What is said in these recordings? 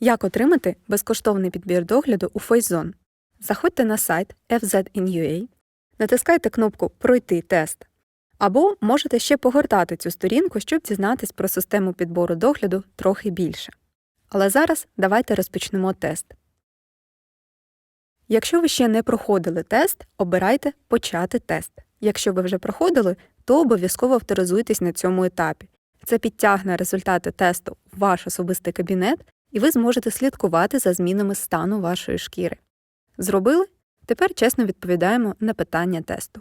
Як отримати безкоштовний підбір догляду у FaceZone? Заходьте на сайт FZ.in.ua, натискайте кнопку Пройти тест. Або можете ще погортати цю сторінку, щоб дізнатись про систему підбору догляду трохи більше. Але зараз давайте розпочнемо тест. Якщо ви ще не проходили тест, обирайте Почати тест. Якщо ви вже проходили, то обов'язково авторизуйтесь на цьому етапі. Це підтягне результати тесту в ваш особистий кабінет, і ви зможете слідкувати за змінами стану вашої шкіри. Зробили? Тепер чесно відповідаємо на питання тесту.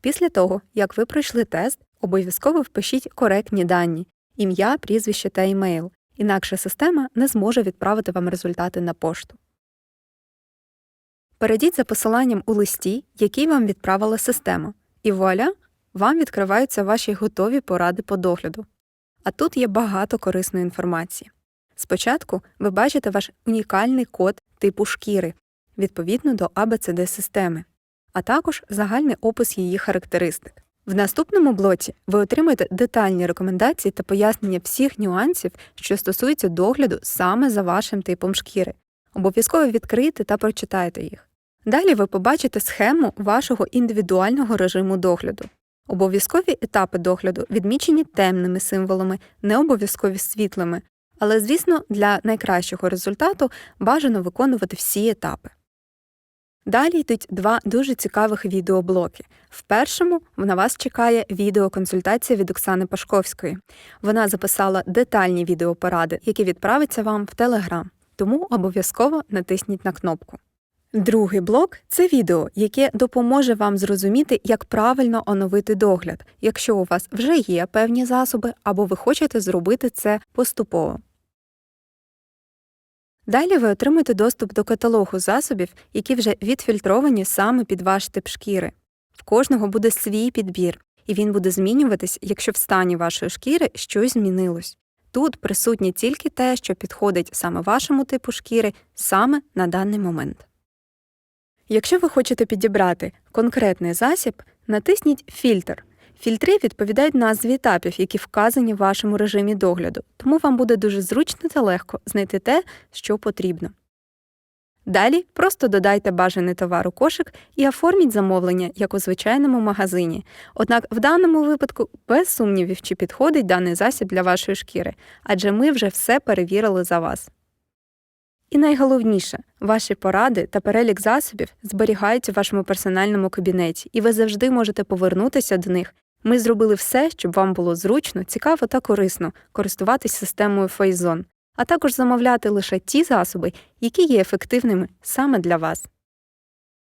Після того, як ви пройшли тест, обов'язково впишіть коректні дані ім'я, прізвище та імейл, інакше система не зможе відправити вам результати на пошту. Перейдіть за посиланням у листі, який вам відправила система, і вуаля, вам відкриваються ваші готові поради по догляду. А тут є багато корисної інформації. Спочатку ви бачите ваш унікальний код типу шкіри відповідно до ABCD системи, а також загальний опис її характеристик. В наступному блоці ви отримаєте детальні рекомендації та пояснення всіх нюансів, що стосуються догляду саме за вашим типом шкіри. Обов'язково відкрийте та прочитайте їх. Далі ви побачите схему вашого індивідуального режиму догляду. Обов'язкові етапи догляду відмічені темними символами, не обов'язкові світлими, але, звісно, для найкращого результату бажано виконувати всі етапи. Далі йдуть два дуже цікавих відеоблоки. В першому на вас чекає відеоконсультація від Оксани Пашковської. Вона записала детальні відеопоради, які відправиться вам в Телеграм, тому обов'язково натисніть на кнопку. Другий блок це відео, яке допоможе вам зрозуміти, як правильно оновити догляд, якщо у вас вже є певні засоби або ви хочете зробити це поступово. Далі ви отримаєте доступ до каталогу засобів, які вже відфільтровані саме під ваш тип шкіри. В кожного буде свій підбір, і він буде змінюватись, якщо в стані вашої шкіри щось змінилось. Тут присутнє тільки те, що підходить саме вашому типу шкіри саме на даний момент. Якщо ви хочете підібрати конкретний засіб, натисніть Фільтр. Фільтри відповідають назві етапів, які вказані в вашому режимі догляду, тому вам буде дуже зручно та легко знайти те, що потрібно. Далі просто додайте бажаний товар у кошик і оформіть замовлення, як у звичайному магазині. Однак в даному випадку без сумнівів, чи підходить даний засіб для вашої шкіри, адже ми вже все перевірили за вас. І найголовніше, ваші поради та перелік засобів зберігаються в вашому персональному кабінеті, і ви завжди можете повернутися до них. Ми зробили все, щоб вам було зручно, цікаво та корисно користуватись системою Фейзон, а також замовляти лише ті засоби, які є ефективними саме для вас.